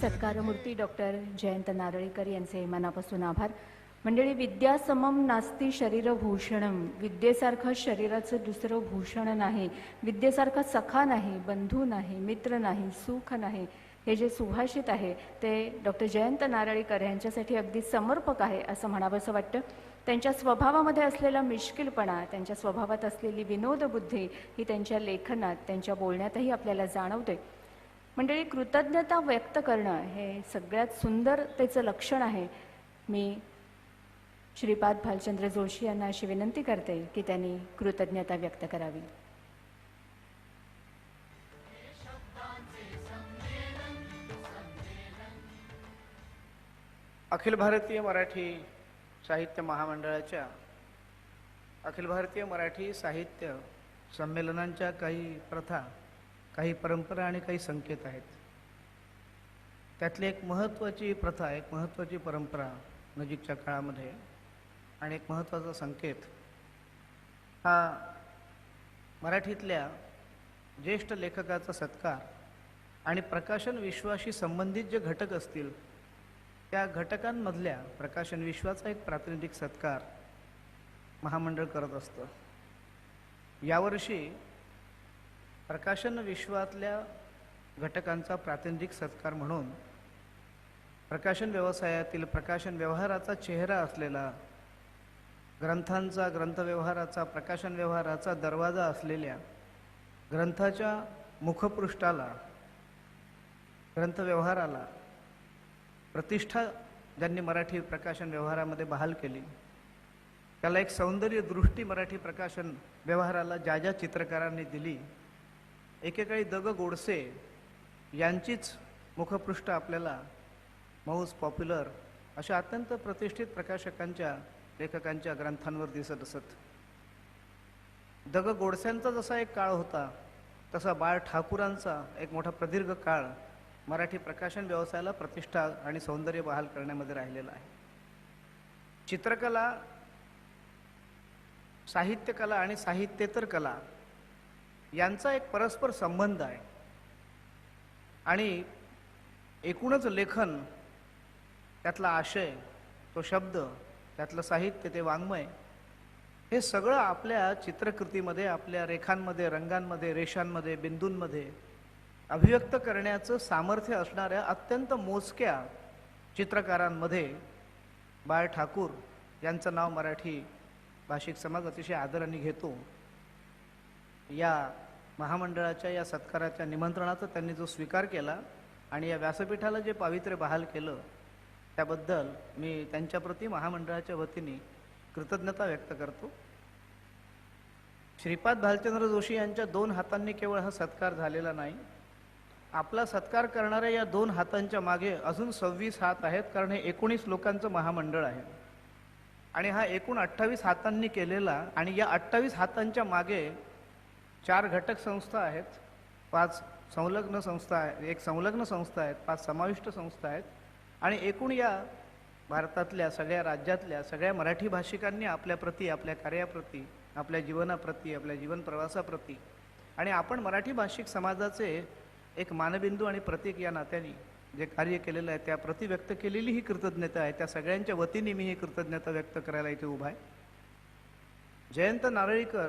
सत्कारमूर्ती doctor Jayant Narlikar यांचे मनापासून आभार. मंडळी विद्या समम नास्ती शरीरभूषणम विद्येसारखं शरीराचं दुसरं भूषण नाही. विद्येसारखा सखा नाही बंधू नाही मित्र नाही सुख नाही. हे जे सुभाषित आहे ते डॉक्टर जयंत नारळीकर यांच्यासाठी अगदी समर्पक आहे असं म्हणावंसं वाटतं. त्यांच्या स्वभावामध्ये असलेला मिश्किलपणा त्यांच्या स्वभावात असलेली विनोदबुद्धी ही त्यांच्या लेखनात त्यांच्या बोलण्यातही आपल्याला जाणवते. मंडळी कृतज्ञता व्यक्त करणं हे सगळ्यात सुंदरतेचं लक्षण आहे. मी श्रीपाद भालचंद्र जोशी यांना अशी विनंती करते की त्यांनी कृतज्ञता व्यक्त करावी. अखिल भारतीय मराठी साहित्य महामंडळाच्या अखिल भारतीय मराठी साहित्य संमेलनांच्या काही प्रथा काही परंपरा आणि काही संकेत आहेत. त्यातली एक महत्त्वाची प्रथा एक महत्त्वाची परंपरा नजीकच्या काळामध्ये आणि एक महत्त्वाचा संकेत हा मराठीतल्या ज्येष्ठ लेखकाचा सत्कार आणि प्रकाशन विश्वाशी संबंधित जे घटक असतील त्या घटकांमधल्या प्रकाशन विश्वाचा एक प्रातिनिधिक सत्कार महामंडळ करत असतं. यावर्षी प्रकाशन विश्वातल्या घटकांचा प्रातिनिधिक सत्कार म्हणून प्रकाशन व्यवसायातील प्रकाशन व्यवहाराचा चेहरा असलेला ग्रंथांचा ग्रंथव्यवहाराचा प्रकाशन व्यवहाराचा दरवाजा असलेल्या ग्रंथाच्या मुखपृष्ठाला ग्रंथव्यवहाराला प्रतिष्ठा ज्यांनी मराठी प्रकाशन व्यवहारामध्ये बहाल केली त्याला एक सौंदर्य दृष्टी मराठी प्रकाशन व्यवहाराला ज्या ज्या चित्रकारांनी दिली एकेकाळी दग गोडसे यांचीच मुखपृष्ठ आपल्याला मौज पॉप्युलर अशा अत्यंत प्रतिष्ठित प्रकाशकांच्या लेखकांच्या ग्रंथांवर दिसत असत. दग गोडस्यांचा जसा एक काळ होता तसा बाळ ठाकूरांचा एक मोठा प्रदीर्घ काळ मराठी प्रकाशन व्यवसायाला प्रतिष्ठा आणि सौंदर्य बहाल करण्यामध्ये राहिलेला आहे. चित्रकला साहित्यकला आणि साहित्येतर कला यांचा एक परस्पर संबंध आहे. आणि एकूणच लेखन त्यातला आशय तो शब्द त्यातलं साहित्य ते वाङ्मय हे सगळं आपल्या चित्रकृतीमध्ये आपल्या रेखांमध्ये रंगांमध्ये रेषांमध्ये बिंदूंमध्ये अभिव्यक्त करण्याचं सामर्थ्य असणाऱ्या अत्यंत मोजक्या चित्रकारांमध्ये बाळ ठाकूर यांचं नाव मराठी भाषिक समाज अतिशय आदराने घेतो. या महामंडळाच्या या सत्काराच्या निमंत्रणाचा त्यांनी जो स्वीकार केला आणि या व्यासपीठाला जे पावित्र्य बहाल केलं त्याबद्दल मी त्यांच्याप्रती महामंडळाच्या वतीने कृतज्ञता व्यक्त करतो. श्रीपाद भालचंद्र जोशी यांच्या दोन हातांनी केवळ हा सत्कार झालेला नाही आपला सत्कार करणाऱ्या या दोन हातांच्या मागे अजून सव्वीस हात आहेत कारण हे एकोणीस लोकांचं महामंडळ आहे. आणि हा एकूण अठ्ठावीस हातांनी केलेला आणि या अठ्ठावीस हातांच्या मागे चार घटक संस्था आहेत पाच संलग्न संस्था आहे एक संलग्न संस्था आहेत पाच समाविष्ट संस्था आहेत आणि एकूण या भारतातल्या सगळ्या राज्यातल्या सगळ्या मराठी भाषिकांनी आपल्याप्रती आपल्या कार्याप्रती आपल्या जीवनाप्रती आपल्या जीवन प्रवासाप्रती आणि आपण मराठी भाषिक समाजाचे एक मानबिंदू आणि प्रतीक या नात्याने जे कार्य केलेलं आहे त्याप्रती व्यक्त केलेली ही कृतज्ञता आहे. त्या सगळ्यांच्या वतीने मी ही कृतज्ञता व्यक्त करायला इथे उभा आहे. जयंत नारळीकर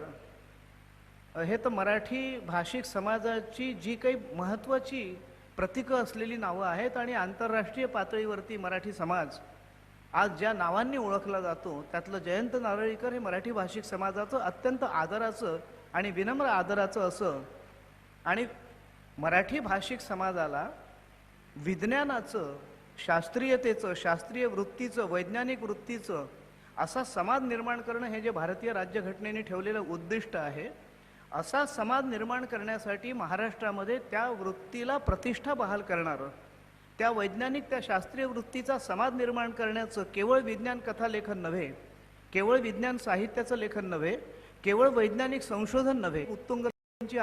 हे तर मराठी भाषिक समाजाची जी काही महत्त्वाची प्रतीकं असलेली नावं आहेत आणि आंतरराष्ट्रीय पातळीवरती मराठी समाज आज ज्या नावांनी ओळखला जातो त्यातलं जयंत नारळीकर हे मराठी भाषिक समाजाचं अत्यंत आदराचं आणि विनम्र आदराचं असं आणि मराठी भाषिक समाजाला विज्ञानाचं शास्त्रीयतेचं शास्त्रीय वृत्तीचं वैज्ञानिक वृत्तीचं असा समाज निर्माण करणं हे जे भारतीय राज्यघटनेने ठेवलेलं उद्दिष्ट आहे असा समाज निर्माण करण्यासाठी महाराष्ट्रामध्ये त्या वृत्तीला प्रतिष्ठा बहाल करणारं त्या वैज्ञानिक त्या शास्त्रीय वृत्तीचा समाज निर्माण करण्याचं केवळ विज्ञान कथा लेखन नव्हे केवळ विज्ञान साहित्याचं लेखन नव्हे केवळ वैज्ञानिक संशोधन नव्हे उत्तुंगची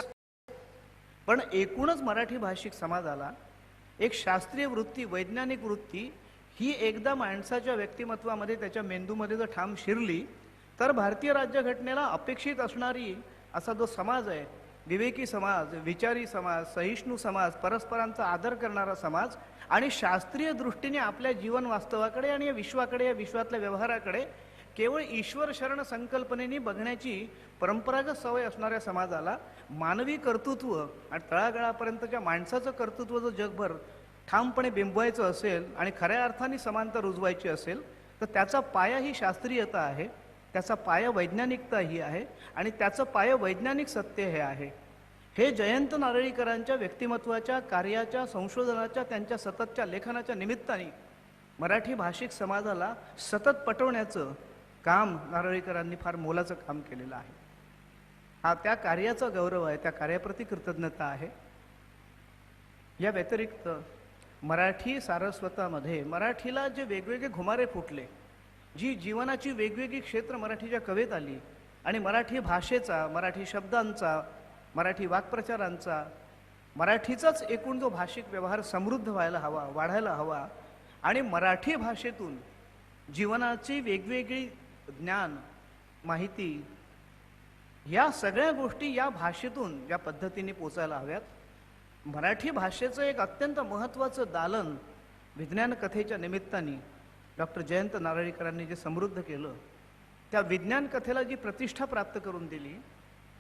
पण एकूणच मराठी भाषिक समाजाला एक शास्त्रीय वृत्ती वैज्ञानिक वृत्ती ही एकदा माणसाच्या व्यक्तिमत्वामध्ये त्याच्या मेंदूमध्ये जर ठाम शिरली तर भारतीय राज्यघटनेला अपेक्षित असणारी असा जो समाज आहे विवेकी समाज विचारी समाज सहिष्णू समाज परस्परांचा आदर करणारा समाज आणि शास्त्रीय दृष्टीने आपल्या जीवन वास्तवाकडे आणि या विश्वाकडे या विश्वातल्या व्यवहाराकडे केवळ ईश्वर शरण संकल्पनेने बघण्याची परंपरागत सवय असणाऱ्या समाजाला मानवी कर्तृत्व आणि तळागळापर्यंतच्या माणसाचं कर्तृत्व जर जगभर ठामपणे बिंबवायचं असेल आणि खऱ्या अर्थाने समानता रुजवायची असेल तर त्याचा पाया ही शास्त्रीयता आहे. त्याचा पाय वैज्ञानिकता ही आहे आणि त्याचं पाय वैज्ञानिक सत्य हे आहे. हे जयंत नारळीकरांच्या व्यक्तिमत्वाच्या कार्याच्या संशोधनाच्या त्यांच्या सततच्या लेखनाच्या निमित्ताने मराठी भाषिक समाजाला सतत पटवण्याचं काम नारळीकरांनी फार मोलाचं काम केलेलं आहे. हा त्या कार्याचा गौरव आहे त्या कार्याप्रती कृतज्ञता आहे. या व्यतिरिक्त मराठी सारस्वतामध्ये मराठीला जे वेगवेगळे घुमारे फुटले जी जीवनाची वेगवेगळी क्षेत्र मराठीच्या कवेत आली आणि मराठी भाषेचा मराठी शब्दांचा मराठी वाक्प्रचारांचा मराठीचाच एकूण जो भाषिक व्यवहार समृद्ध व्हायला हवा वाढायला हवा आणि मराठी भाषेतून जीवनाची वेगवेगळी ज्ञान माहिती या सगळ्या गोष्टी या भाषेतून या पद्धतीने पोचायला हव्यात. मराठी भाषेचं एक अत्यंत महत्त्वाचं दालन विज्ञान कथेच्या निमित्ताने डॉक्टर जयंत नारळीकरांनी जे समृद्ध केलं त्या विज्ञान कथेला जी प्रतिष्ठा प्राप्त करून दिली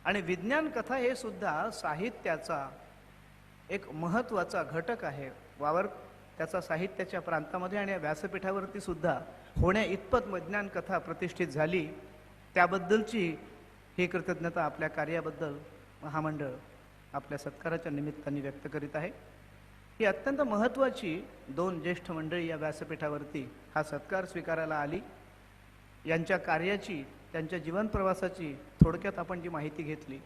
आणि विज्ञान कथा हे सुद्धा साहित्याचा एक महत्त्वाचा घटक आहे. वावर त्याचा साहित्याच्या प्रांतामध्ये आणि व्यासपीठावरती सुद्धा होण्या इतपत विज्ञान कथा प्रतिष्ठित झाली त्याबद्दलची ही कृतज्ञता आपल्या कार्याबद्दल महामंडळ आपल्या सत्काराच्या निमित्ताने व्यक्त करीत आहे. ही अत्यंत महत्त्वाची दोन ज्येष्ठ मंडळी या व्यासपीठावरती हा सत्कार स्वीकारायला आली. यांच्या कार्याची त्यांच्या जीवनप्रवासाची थोडक्यात आपण जी माहिती घेतली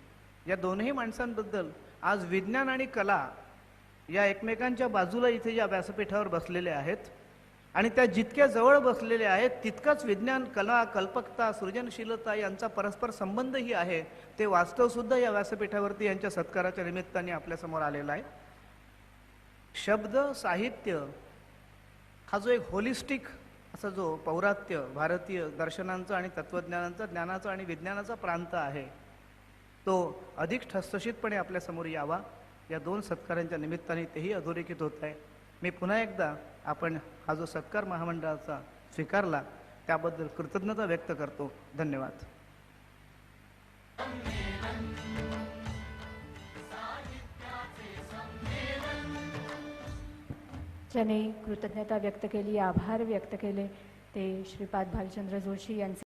या दोनही माणसांबद्दल आज विज्ञान आणि कला या एकमेकांच्या बाजूला इथे या व्यासपीठावर बसलेल्या आहेत. आणि त्या जितक्या जवळ बसलेल्या आहेत तितकाच विज्ञान कला कल्पकता सृजनशीलता यांचा परस्पर संबंधही आहे. ते वास्तवसुद्धा या व्यासपीठावरती यांच्या सत्काराच्या निमित्ताने आपल्यासमोर आलेला आहे. शब्द साहित्य हा जो एक होलिस्टिक असा जो पौरात्य भारतीय दर्शनांचा आणि तत्वज्ञानांचा ज्ञानाचा आणि विज्ञानाचा प्रांत आहे तो अधिक ठसठशीतपणे आपल्यासमोर यावा. या दोन सत्कारांच्या निमित्ताने तेही अधोरेखित होत आहे. मी पुन्हा एकदा आपण हा जो सत्कार महामंडळाचा स्वीकारला त्याबद्दल कृतज्ञता व्यक्त करतो. धन्यवाद. ज्याने कृतज्ञता व्यक्त केली आभार व्यक्त केले ते श्रीपाद भालचंद्र जोशी यांचे